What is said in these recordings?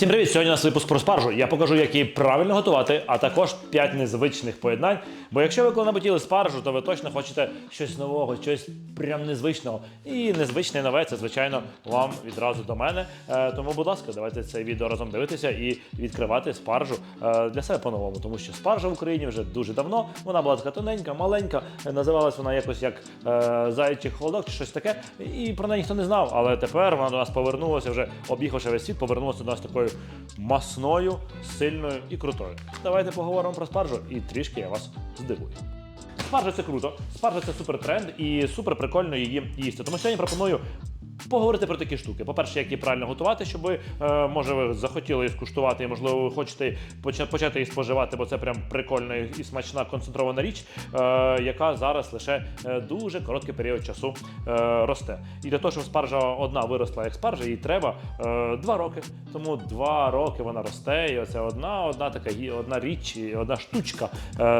Всім привіт! Сьогодні у нас випуск про спаржу. Я покажу, як її правильно готувати, а також 5 незвичних поєднань. Бо якщо ви коли-небудь їли спаржу, то ви точно хочете щось нового, щось прям незвичного. І незвичне нове це, звичайно, вам відразу до мене. Е, тому, будь ласка, давайте це відео разом дивитися і відкривати спаржу е, для себе по-новому. Тому що спаржа в Україні вже дуже давно. Вона була така тоненька, маленька. Називалась вона якось як е, зайчий холодок чи щось таке. І про неї ніхто не знав. Але тепер вона до нас повернулася вже, об'їхавши весь світ, повернулася до нас такою масною, сильною і крутою. Давайте поговоримо про спаржу і трішки я вас здивую. Спаржа це круто, спаржа це супер тренд і супер прикольно її їсти. Тому сьогодні пропоную. Поговорити про такі штуки. По-перше, як її правильно готувати, щоб ви, е, може, ви захотіли її скуштувати, і можливо, ви хочете почати її споживати, бо це прям прикольна і смачна концентрована річ, е, яка зараз лише е, дуже короткий період часу росте. І для того, щоб спаржа одна виросла як спаржа, їй треба два роки. Тому два роки вона росте, і оце одна, одна така одна річ, одна штучка.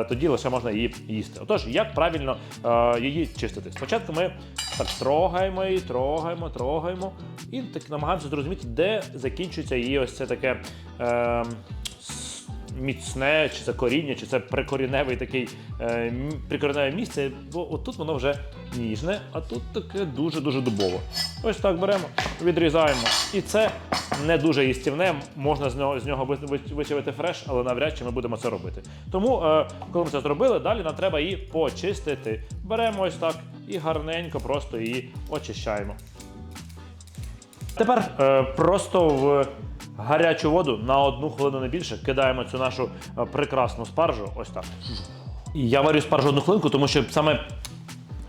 тоді лише можна її їсти. Отож, як правильно її чистити? Спочатку ми так трогаємо її, трогаємо, трогаємо, і так намагаємося зрозуміти, де закінчується її ось це таке. Е, Міцне, чи це коріння, чи це прикоріневий такий е, прикоріневе місце, бо отут воно вже ніжне, а тут таке дуже-дуже дубове. Ось так беремо, відрізаємо. І це не дуже їстівне, можна з нього, з нього ви- ви- вичавити фреш, але навряд чи ми будемо це робити. Тому, е, коли ми це зробили, далі нам треба її почистити. Беремо ось так і гарненько просто її очищаємо. Тепер е, просто в гарячу воду на одну хвилину не більше кидаємо цю нашу е, прекрасну спаржу. Ось так. Я варю спаржу одну хвилинку, тому що саме.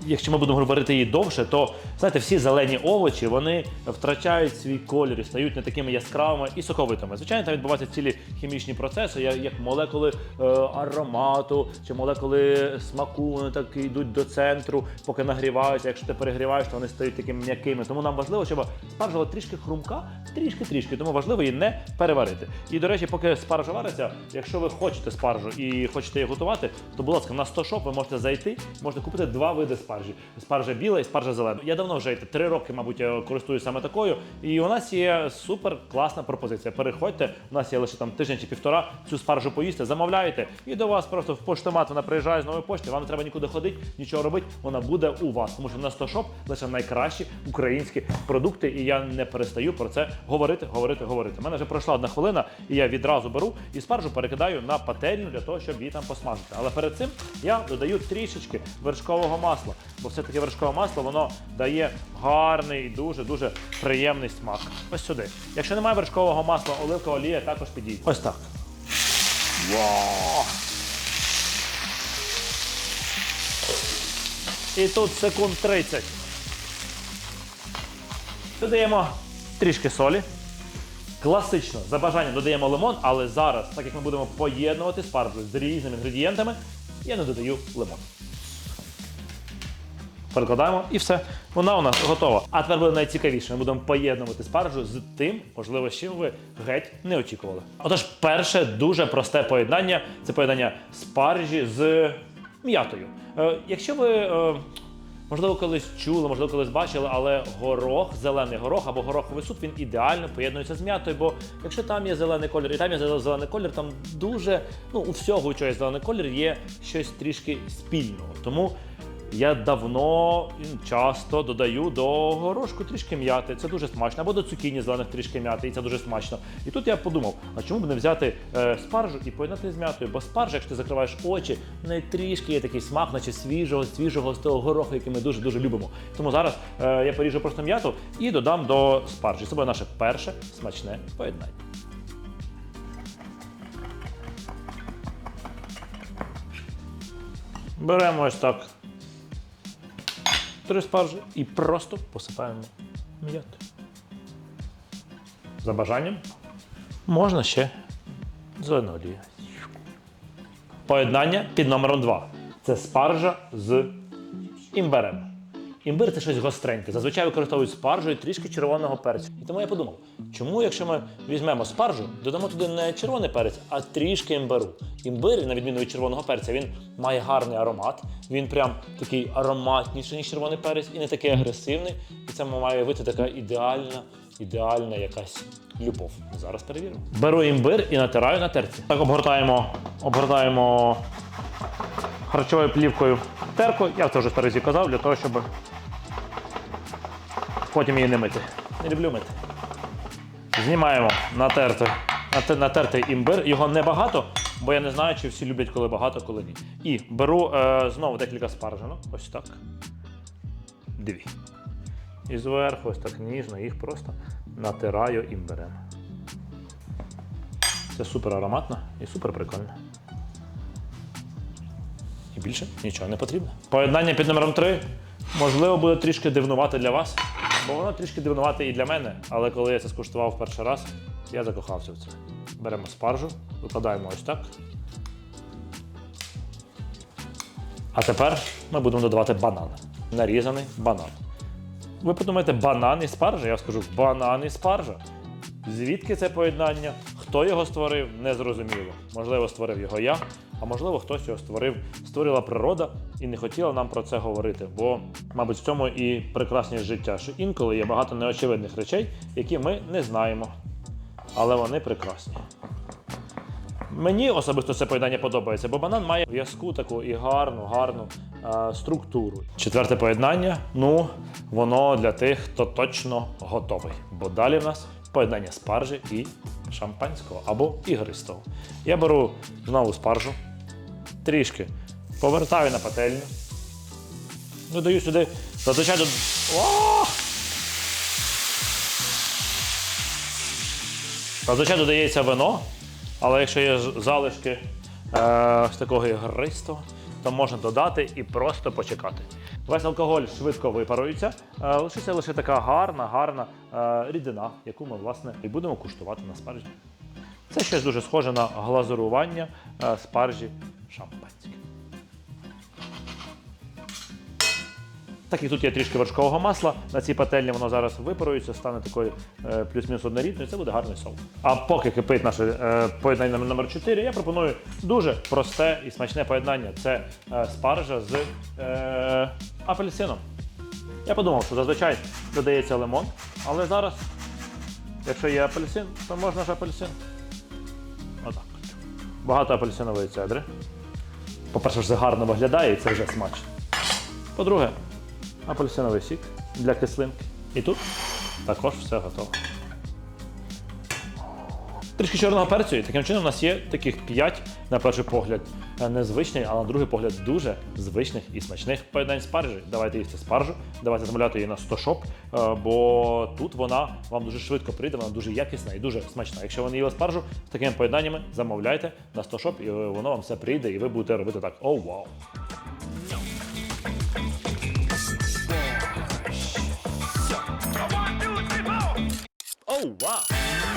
Якщо ми будемо говорити її довше, то знаєте, всі зелені овочі вони втрачають свій колір і стають не такими яскравими і соковитими. Звичайно, там відбуваються цілі хімічні процеси, як молекули е, аромату чи молекули смаку, вони так йдуть до центру, поки нагріваються. Якщо ти перегріваєш, то вони стають такими м'якими. Тому нам важливо, щоб спаржа була трішки хрумка, трішки-трішки. Тому важливо її не переварити. І до речі, поки спаржа вариться, якщо ви хочете спаржу і хочете її готувати, то будь ласка, на 100 шоп ви можете зайти, можете купити два види спаржі: спаржа біла і спаржа зелена. Я давно вже три роки, мабуть, я користуюсь саме такою. І у нас є супер класна пропозиція. Переходьте, у нас є лише там тиждень чи півтора цю спаржу поїсти, замовляєте, і до вас просто в поштомат вона приїжджає з нової пошти. Вам не треба нікуди ходити, нічого робити. Вона буде у вас, тому що на 100 шоп лише найкращі українські продукти, і я не перестаю про це говорити, говорити, говорити. У мене вже пройшла одна хвилина, і я відразу беру і спаржу перекидаю на пательню для того, щоб її там посмажити. Але перед цим я додаю трішечки вершкового масла, бо все-таки вершкове масло воно дає гарний, дуже дуже приємний смак. Ось сюди. Якщо немає вершкового масла, оливкова олія також підійде. Ось так. Вау! І тут секунд 30. Додаємо трішки солі. Класично, за бажанням додаємо лимон, але зараз, так як ми будемо поєднувати спаржу з різними інгредієнтами, я не додаю лимон. Перекладаємо і все. Вона у нас готова. А тепер буде найцікавіше. Ми будемо поєднувати спаржу з тим, можливо, з чим ви геть не очікували. Отож, перше дуже просте поєднання це поєднання спаржі з м'ятою. Е, якщо ви. Е, Можливо, колись чули, можливо, колись бачили, але горох, зелений горох або гороховий суп, він ідеально поєднується з м'ятою. Бо якщо там є зелений колір і там є зелений колір, там дуже ну у всього, у чого є зелений колір, є щось трішки спільного. Тому я давно часто додаю до горошку трішки м'яти. Це дуже смачно. Або до цукіні зелених трішки м'яти, і це дуже смачно. І тут я подумав, а чому б не взяти е, спаржу і поєднати з м'ятою? Бо спаржа, якщо ти закриваєш очі, в неї трішки є такий смак, наче свіжого, свіжого з того гороху, який ми дуже дуже любимо. Тому зараз е, я поріжу просто м'яту і додам до спаржі. Це буде наше перше смачне поєднання. Беремо ось так три спаржі і просто посипаємо м'ятою. За бажанням можна ще зелену олію. Поєднання під номером 2. Це спаржа з імбирем. Імбир це щось гостреньке. Зазвичай використовують спаржу і трішки червоного перцю. Тому я подумав, чому, якщо ми візьмемо спаржу, додамо туди не червоний перець, а трішки імбиру. Імбир, на відміну від червоного перця, він має гарний аромат. Він прям такий ароматніший, ніж червоний перець, і не такий агресивний. І це має вийти така ідеальна ідеальна якась любов. Зараз перевіримо. Беру імбир і натираю на терці. Так обгортаємо, обгортаємо харчовою плівкою терку. Я це вже разів казав, для того, щоб потім її не мити. Не люблю мити. Знімаємо натертий, нате- натертий імбир. Його небагато, бо я не знаю, чи всі люблять, коли багато, коли ні. І беру е, знову декілька спаржинок. Ось так. Дві. І зверху, ось так ніжно, їх просто натираю імбирем. Це супер ароматно і супер прикольно. І більше нічого не потрібно. Поєднання під номером 3 можливо буде трішки дивнувати для вас, бо воно трішки дивнувате і для мене. Але коли я це скуштував перший раз, я закохався в це. Беремо спаржу, викладаємо ось так. А тепер ми будемо додавати банан. Нарізаний банан. Ви подумаєте, банан і спаржа? Я скажу банан і спаржа. Звідки це поєднання? Хто його створив, не зрозуміло. Можливо, створив його я, а можливо, хтось його створив, створила природа і не хотіла нам про це говорити. Бо, мабуть, в цьому і прекрасність життя, що інколи є багато неочевидних речей, які ми не знаємо. Але вони прекрасні. Мені особисто це поєднання подобається, бо банан має в'язку таку і гарну, гарну е, структуру. Четверте поєднання ну, воно для тих, хто точно готовий. Бо далі в нас поєднання спаржі і шампанського або ігристого. Я беру знову спаржу, трішки повертаю на пательню. Додаю сюди зазвичай до. Зазвичай додається вино, але якщо є залишки е, такого ігристого, то можна додати і просто почекати. Весь алкоголь швидко випарується, е, лишиться лише така гарна, гарна е, рідина, яку ми власне і будемо куштувати на спаржі. Це щось дуже схоже на глазурування е, спаржі шампанське. Так як тут є трішки вершкового масла, на цій пательні воно зараз випарується, стане такою е, плюс-мінус однорідною, це буде гарний соус. А поки кипить наше е, поєднання номер 4, я пропоную дуже просте і смачне поєднання. Це е, спаржа з е, апельсином. Я подумав, що зазвичай додається лимон, але зараз, якщо є апельсин, то можна ж апельсин. Отак. Багато апельсинової цедри. По-перше, це гарно виглядає і це вже смачно. По-друге, апельсиновий сік для кислинки. І тут також все готово. Трішки чорного перцю, і таким чином у нас є таких 5, на перший погляд, е, незвичних, а на другий погляд дуже звичних і смачних поєднань спаржі. Давайте їсти спаржу, давайте замовляти її на 100 шоп, е, бо тут вона вам дуже швидко прийде, вона дуже якісна і дуже смачна. Якщо ви не їли спаржу з такими поєднаннями, замовляйте на 100 шоп, і воно вам все прийде, і ви будете робити так: о, вау! Oh, wow.